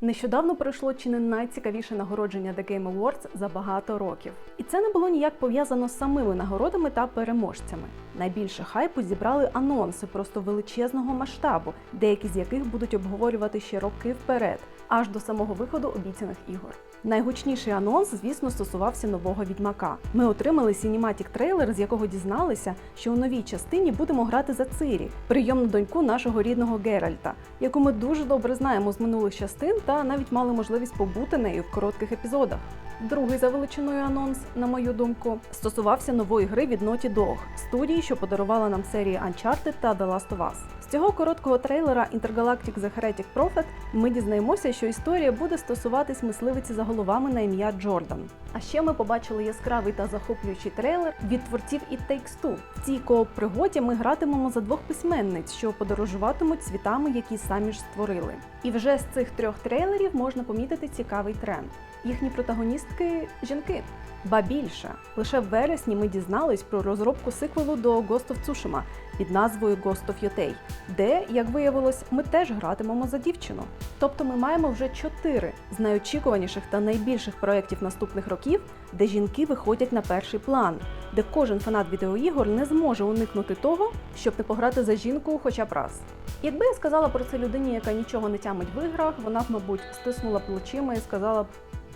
Нещодавно пройшло чи не найцікавіше нагородження The Game Awards за багато років. І це не було ніяк пов'язано з самими нагородами та переможцями. Найбільше хайпу зібрали анонси просто величезного масштабу, деякі з яких будуть обговорювати ще роки вперед, аж до самого виходу обіцяних ігор. Найгучніший анонс, звісно, стосувався нового відьмака. Ми отримали сінематік трейлер, з якого дізналися, що у новій частині будемо грати за Цирі, прийомну доньку нашого рідного Геральта, яку ми дуже добре знаємо з минулих частин та навіть мали можливість побути нею в коротких епізодах. Другий за величиною анонс, на мою думку, стосувався нової гри від Naughty Dog, студії, що подарувала нам серії Uncharted та The Last of Us. Цього короткого трейлера Intergalactic The Heretic Prophet ми дізнаємося, що історія буде стосуватись мисливиці за головами на ім'я Джордан. А ще ми побачили яскравий та захоплюючий трейлер від творців It Takes Two. В цій кооп пригоді ми гратимемо за двох письменниць, що подорожуватимуть світами, які самі ж створили. І вже з цих трьох трейлерів можна помітити цікавий тренд. Їхні протагоністки жінки. Ба більше, лише в вересні ми дізнались про розробку сиквелу до Ghost of Tsushima під назвою Ghost of Yotei, де, як виявилось, ми теж гратимемо за дівчину. Тобто ми маємо вже чотири з найочікуваніших та найбільших проєктів наступних років, де жінки виходять на перший план, де кожен фанат відеоігор не зможе уникнути того, щоб не пограти за жінку хоча б раз. Якби я сказала про це людині, яка нічого не тямить в іграх, вона б, мабуть, стиснула плечима і сказала б: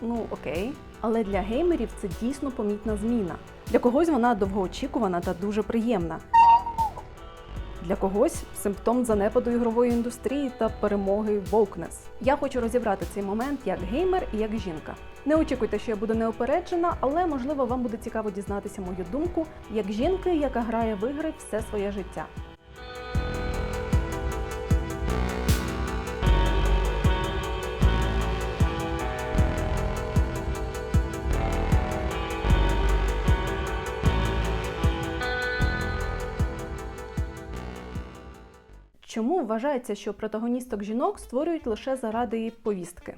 ну окей. Але для геймерів це дійсно помітна зміна. Для когось вона довгоочікувана та дуже приємна. Для когось симптом занепаду ігрової індустрії та перемоги Вокнес. Я хочу розібрати цей момент як геймер і як жінка. Не очікуйте, що я буду неопереджена, але можливо вам буде цікаво дізнатися мою думку як жінки, яка грає в ігри все своє життя. Чому вважається, що протагоністок жінок створюють лише заради повістки?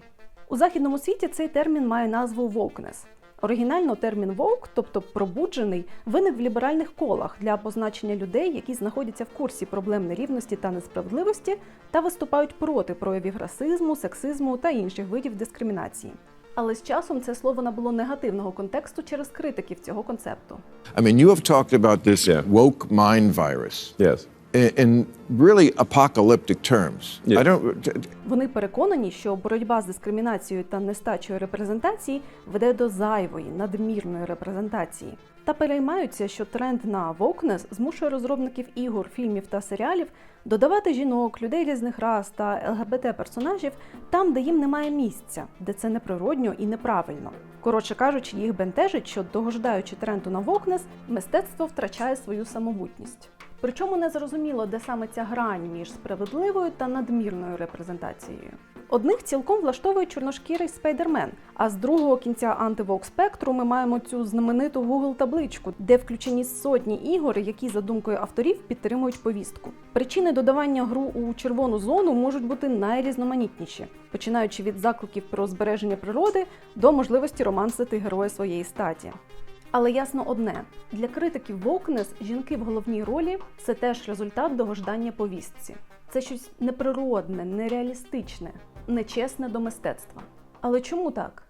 У західному світі цей термін має назву wokeness. Оригінально термін woke, тобто пробуджений, виник в ліберальних колах для позначення людей, які знаходяться в курсі проблем нерівності та несправедливості та виступають проти проявів расизму, сексизму та інших видів дискримінації. Але з часом це слово набуло негативного контексту через критиків цього концепту. I mean, you have talked about this Yeah. woke mind virus Yes. In, in really apocalyptic terms. Yeah. I don't. Вони переконані, що боротьба з дискримінацією та нестачею репрезентації веде до зайвої, надмірної репрезентації. Та переймаються, що тренд на вокнес змушує розробників ігор, фільмів та серіалів додавати жінок, людей різних рас та ЛГБТ персонажів там, де їм немає місця, де це неприродньо і неправильно. Коротше кажучи, їх бентежить, що догождаючи тренду на вокнес, мистецтво втрачає свою самобутність. Причому не зрозуміло, де саме ця грань між справедливою та надмірною репрезентацією. Одних цілком влаштовує чорношкірий спайдермен, а з другого кінця антивок спектру ми маємо цю знамениту Google табличку, де включені сотні ігор, які за думкою авторів підтримують повістку. Причини додавання гру у червону зону можуть бути найрізноманітніші, починаючи від закликів про збереження природи до можливості романсити героя своєї статі. Але ясно одне: для критиків Вокнес жінки в головній ролі це теж результат догождання повістці. Це щось неприродне, нереалістичне, нечесне до мистецтва. Але чому так?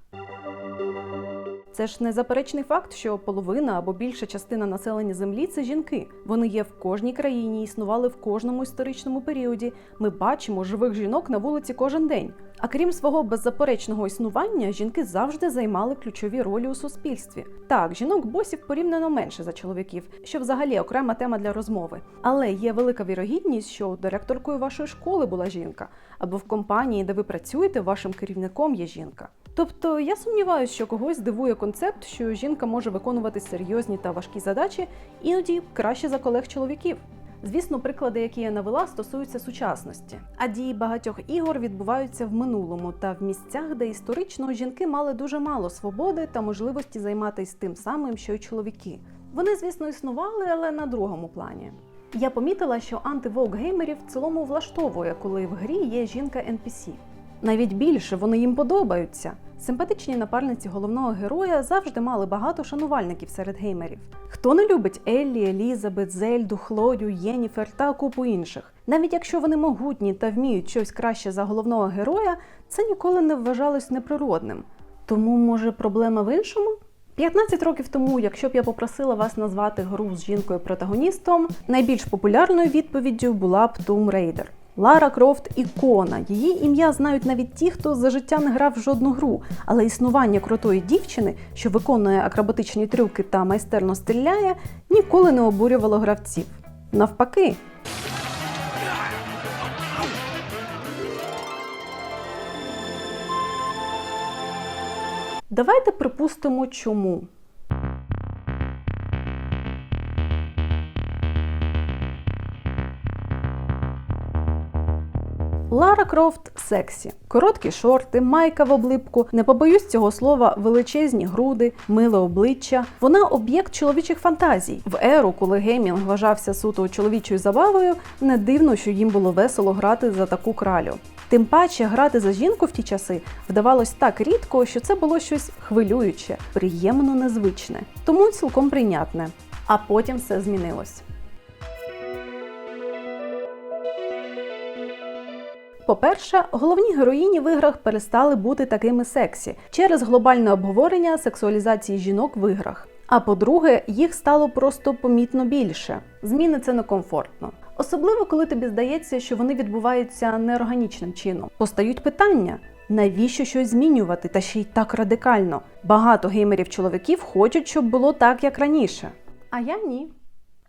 Це ж незаперечний факт, що половина або більша частина населення землі це жінки. Вони є в кожній країні, існували в кожному історичному періоді. Ми бачимо живих жінок на вулиці кожен день. А крім свого беззаперечного існування, жінки завжди займали ключові ролі у суспільстві. Так, жінок босів порівняно менше за чоловіків, що взагалі окрема тема для розмови. Але є велика вірогідність, що директоркою вашої школи була жінка, або в компанії, де ви працюєте, вашим керівником є жінка. Тобто я сумніваюся, що когось дивує концепт, що жінка може виконувати серйозні та важкі задачі, іноді краще за колег чоловіків. Звісно, приклади, які я навела, стосуються сучасності, а дії багатьох ігор відбуваються в минулому та в місцях, де історично жінки мали дуже мало свободи та можливості займатися тим самим, що й чоловіки. Вони, звісно, існували, але на другому плані. Я помітила, що антивок геймерів в цілому влаштовує, коли в грі є жінка NPC. Навіть більше вони їм подобаються. Симпатичні напарниці головного героя завжди мали багато шанувальників серед геймерів. Хто не любить Еллі, Елізабет, Зельду, Хлою, Єніфер та купу інших. Навіть якщо вони могутні та вміють щось краще за головного героя, це ніколи не вважалось неприродним. Тому, може, проблема в іншому? 15 років тому, якщо б я попросила вас назвати гру з жінкою-протагоністом, найбільш популярною відповіддю була б Tomb Raider. Лара Крофт ікона. Її ім'я знають навіть ті, хто за життя не грав в жодну гру. Але існування крутої дівчини, що виконує акробатичні трюки та майстерно стріляє, ніколи не обурювало гравців. Навпаки, давайте припустимо, чому. Лара Крофт сексі, короткі шорти, майка в облипку, не побоюсь цього слова, величезні груди, миле обличчя. Вона об'єкт чоловічих фантазій. В еру, коли геймінг вважався суто чоловічою забавою, не дивно, що їм було весело грати за таку кралю. Тим паче грати за жінку в ті часи вдавалось так рідко, що це було щось хвилююче, приємно незвичне, тому цілком прийнятне. А потім все змінилось. По-перше, головні героїні в іграх перестали бути такими сексі через глобальне обговорення сексуалізації жінок в іграх. А по-друге, їх стало просто помітно більше. Зміни це некомфортно. Особливо, коли тобі здається, що вони відбуваються неорганічним чином. Постають питання. Навіщо щось змінювати, та ще й так радикально? Багато геймерів-чоловіків хочуть, щоб було так, як раніше. А я ні.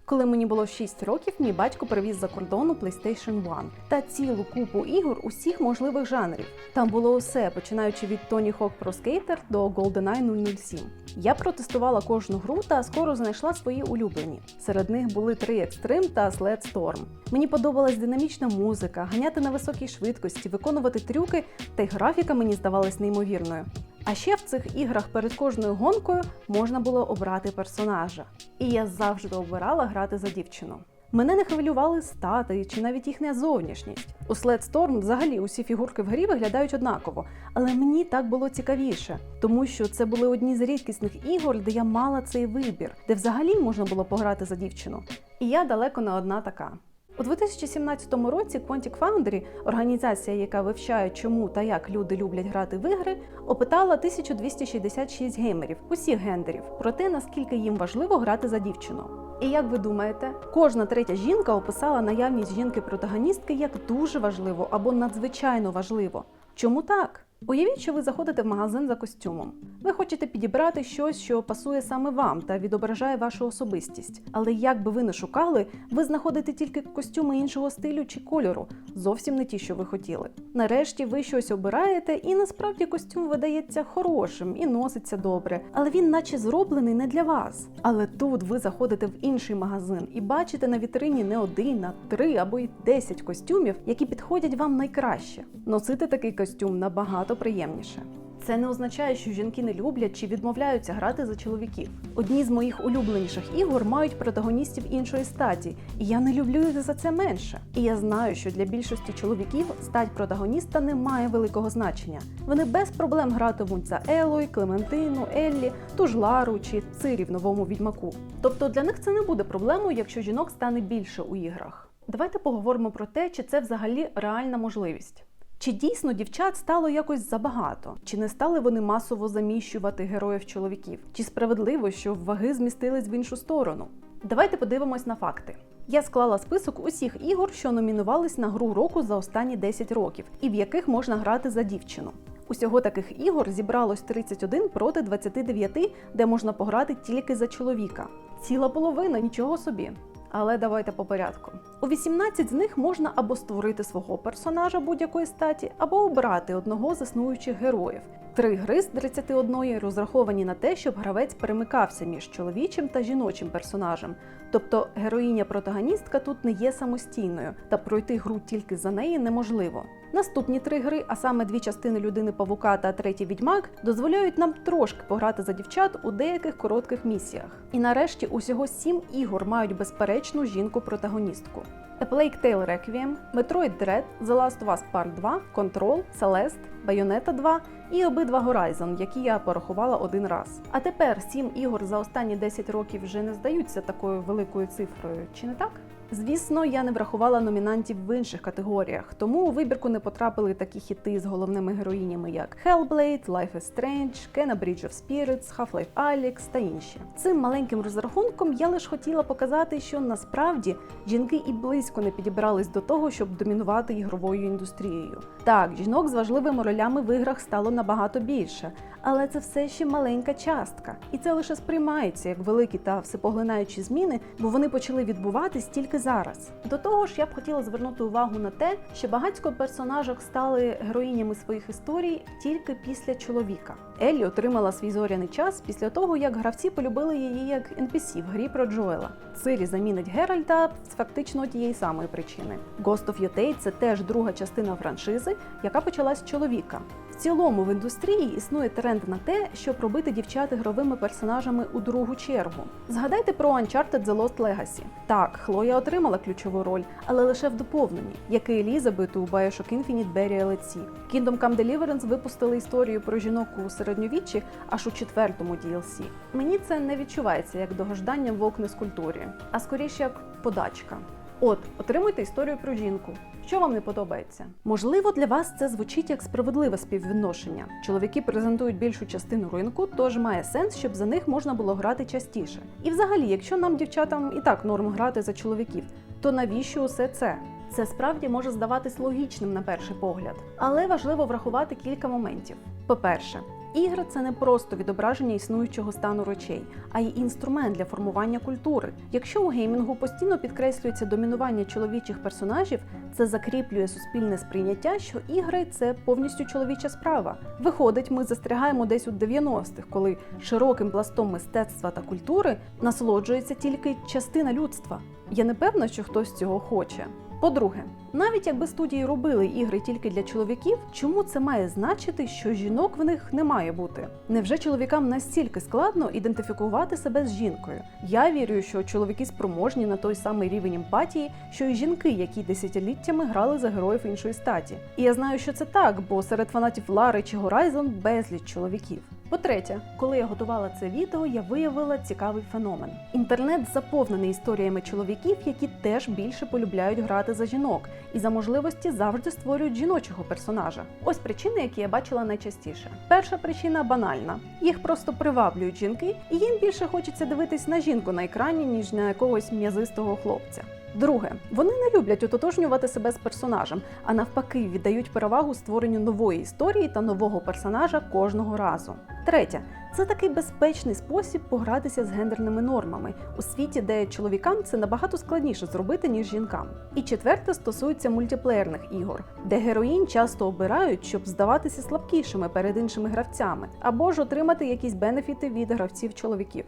Коли мені було 6 років, мій батько привіз за кордону PlayStation 1 та цілу купу ігор усіх можливих жанрів. Там було усе, починаючи від Tony Hawk Pro Skater до GoldenEye 007. Я протестувала кожну гру та скоро знайшла свої улюблені. Серед них були три Extreme та Sled Storm. Мені подобалась динамічна музика, ганяти на високій швидкості, виконувати трюки, та й графіка мені здавалась неймовірною. А ще в цих іграх перед кожною гонкою можна було обрати персонажа. І я завжди обирала грати за дівчину. Мене не хвилювали стати чи навіть їхня зовнішність. У Sled Storm взагалі усі фігурки в грі виглядають однаково, але мені так було цікавіше, тому що це були одні з рідкісних ігор, де я мала цей вибір, де взагалі можна було пограти за дівчину. І я далеко не одна така. У 2017 році Quantic Foundry, організація, яка вивчає, чому та як люди люблять грати в ігри, опитала 1266 геймерів усіх гендерів про те, наскільки їм важливо грати за дівчину. І як ви думаєте, кожна третя жінка описала наявність жінки-протагоністки як дуже важливо або надзвичайно важливо. Чому так? Уявіть, що ви заходите в магазин за костюмом. Ви хочете підібрати щось, що пасує саме вам та відображає вашу особистість. Але як би ви не шукали, ви знаходите тільки костюми іншого стилю чи кольору, зовсім не ті, що ви хотіли. Нарешті ви щось обираєте, і насправді костюм видається хорошим і носиться добре, але він наче зроблений не для вас. Але тут ви заходите в інший магазин і бачите на вітрині не один, а три або й десять костюмів, які підходять вам найкраще. Носити такий костюм набагато приємніше. Це не означає, що жінки не люблять чи відмовляються грати за чоловіків. Одні з моїх улюбленіших ігор мають протагоністів іншої статі, і я не люблю їх за це менше. І я знаю, що для більшості чоловіків стать протагоніста не має великого значення. Вони без проблем гратимуть за Елой, Клементину, Еллі, ту ж Лару чи Цирі в новому відьмаку. Тобто для них це не буде проблемою, якщо жінок стане більше у іграх. Давайте поговоримо про те, чи це взагалі реальна можливість. Чи дійсно дівчат стало якось забагато? Чи не стали вони масово заміщувати героїв чоловіків? Чи справедливо, що ваги змістились в іншу сторону? Давайте подивимось на факти. Я склала список усіх ігор, що номінувались на гру року за останні 10 років, і в яких можна грати за дівчину. Усього таких ігор зібралось 31 проти 29, де можна пограти тільки за чоловіка. Ціла половина, нічого собі. Але давайте по порядку. У 18 з них можна або створити свого персонажа будь-якої статі, або обрати одного з існуючих героїв. Три гри з 31 розраховані на те, щоб гравець перемикався між чоловічим та жіночим персонажем. Тобто героїня-протагоністка тут не є самостійною, та пройти гру тільки за неї неможливо. Наступні три гри, а саме дві частини людини павука та третій відьмак, дозволяють нам трошки пограти за дівчат у деяких коротких місіях. І нарешті усього сім ігор мають безперечну жінку-протагоністку. A Plague Tale Requiem, Metroid Dread, The Last of Us Part 2, Control, Celeste, Bayonetta 2 і обидва Horizon, які я порахувала один раз. А тепер сім ігор за останні 10 років вже не здаються такою великою цифрою, чи не так? Звісно, я не врахувала номінантів в інших категоріях, тому у вибірку не потрапили такі хіти з головними героїнями, як Hellblade, Life is Strange, Kena Bridge of Spirits, Half-Life Alyx та інші. Цим маленьким розрахунком я лише хотіла показати, що насправді жінки і близько не підібрались до того, щоб домінувати ігровою індустрією. Так, жінок з важливими ролями в іграх стало набагато більше, але це все ще маленька частка, і це лише сприймається як великі та всепоглинаючі зміни, бо вони почали відбуватись тільки зараз. До того ж, я б хотіла звернути увагу на те, що багатько персонажок стали героїнями своїх історій тільки після чоловіка. Еллі отримала свій зоряний час після того, як гравці полюбили її як NPC в грі про Джоела. Цирі замінить Геральта з фактично тієї самої причини. Ghost of Yotei – це теж друга частина франшизи, яка почалась з чоловіка. В цілому в індустрії існує тренд на те, щоб робити дівчат ігровими персонажами у другу чергу. Згадайте про Uncharted The Lost Legacy. Так, Хлоя отримала ключову роль, але лише в доповненні, як і Елізабет у Bioshock Infinite at Sea. Kingdom Come Deliverance випустили історію про жінок у середньовіччі аж у четвертому DLC. Мені це не відчувається як догождання в окнескультурі, а скоріше як подачка. От, отримуйте історію про жінку. Що вам не подобається? Можливо, для вас це звучить як справедливе співвідношення. Чоловіки презентують більшу частину ринку, тож має сенс, щоб за них можна було грати частіше. І взагалі, якщо нам, дівчатам, і так норм грати за чоловіків, то навіщо усе це? Це справді може здаватись логічним на перший погляд, але важливо врахувати кілька моментів. По-перше, Ігри це не просто відображення існуючого стану речей, а й інструмент для формування культури. Якщо у геймінгу постійно підкреслюється домінування чоловічих персонажів, це закріплює суспільне сприйняття, що ігри це повністю чоловіча справа. Виходить, ми застрягаємо десь у 90-х, коли широким пластом мистецтва та культури насолоджується тільки частина людства. Я не певна, що хтось цього хоче. По-друге, навіть якби студії робили ігри тільки для чоловіків, чому це має значити, що жінок в них не має бути? Невже чоловікам настільки складно ідентифікувати себе з жінкою? Я вірю, що чоловіки спроможні на той самий рівень емпатії, що й жінки, які десятиліттями грали за героїв іншої статі. І я знаю, що це так, бо серед фанатів Лари чи Horizon безліч чоловіків. По-третє, коли я готувала це відео, я виявила цікавий феномен. Інтернет заповнений історіями чоловіків, які теж більше полюбляють грати за жінок, і за можливості завжди створюють жіночого персонажа. Ось причини, які я бачила найчастіше. Перша причина банальна: їх просто приваблюють жінки, і їм більше хочеться дивитись на жінку на екрані, ніж на якогось м'язистого хлопця. Друге, вони не люблять ототожнювати себе з персонажем, а навпаки, віддають перевагу створенню нової історії та нового персонажа кожного разу. Третє, це такий безпечний спосіб погратися з гендерними нормами у світі, де чоловікам це набагато складніше зробити, ніж жінкам. І четверте стосується мультиплеєрних ігор, де героїнь часто обирають, щоб здаватися слабкішими перед іншими гравцями, або ж отримати якісь бенефіти від гравців чоловіків.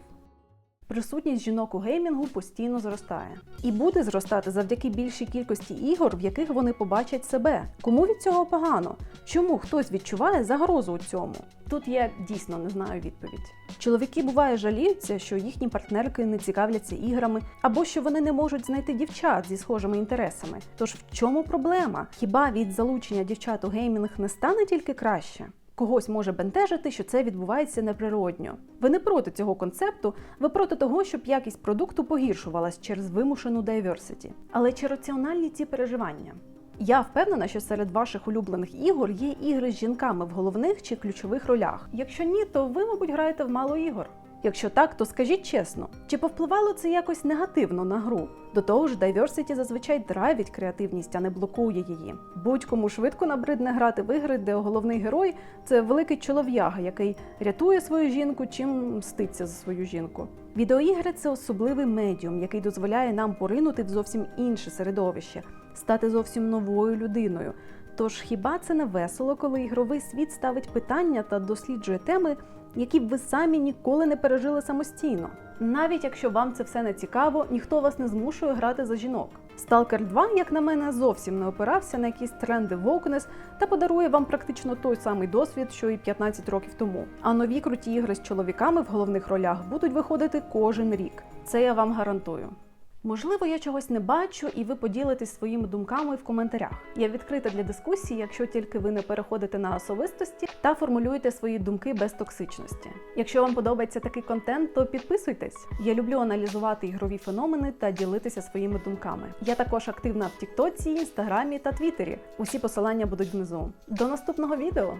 Присутність жінок у геймінгу постійно зростає і буде зростати завдяки більшій кількості ігор, в яких вони побачать себе. Кому від цього погано? Чому хтось відчуває загрозу у цьому? Тут я дійсно не знаю відповідь. Чоловіки буває жаліються, що їхні партнерки не цікавляться іграми, або що вони не можуть знайти дівчат зі схожими інтересами. Тож в чому проблема? Хіба від залучення дівчат у геймінг не стане тільки краще? Когось може бентежити, що це відбувається неприродньо. Ви не проти цього концепту, ви проти того, щоб якість продукту погіршувалась через вимушену diversity. Але чи раціональні ці переживання? Я впевнена, що серед ваших улюблених ігор є ігри з жінками в головних чи ключових ролях. Якщо ні, то ви, мабуть, граєте в мало ігор. Якщо так, то скажіть чесно, чи повпливало це якось негативно на гру? До того ж, diversity зазвичай драйвить креативність, а не блокує її. Будь-кому швидко набридне грати в ігри, де головний герой це великий чолов'яга, який рятує свою жінку, чим мститься за свою жінку. Відеоігри це особливий медіум, який дозволяє нам поринути в зовсім інше середовище, стати зовсім новою людиною. Тож хіба це не весело, коли ігровий світ ставить питання та досліджує теми, які б ви самі ніколи не пережили самостійно? Навіть якщо вам це все не цікаво, ніхто вас не змушує грати за жінок. Stalker 2, як на мене, зовсім не опирався на якісь тренди вокнес та подарує вам практично той самий досвід, що і 15 років тому. А нові круті ігри з чоловіками в головних ролях будуть виходити кожен рік. Це я вам гарантую. Можливо, я чогось не бачу, і ви поділитесь своїми думками в коментарях. Я відкрита для дискусії, якщо тільки ви не переходите на особистості та формулюєте свої думки без токсичності. Якщо вам подобається такий контент, то підписуйтесь. Я люблю аналізувати ігрові феномени та ділитися своїми думками. Я також активна в Тіктоці, Інстаграмі та Твіттері. Усі посилання будуть внизу. До наступного відео!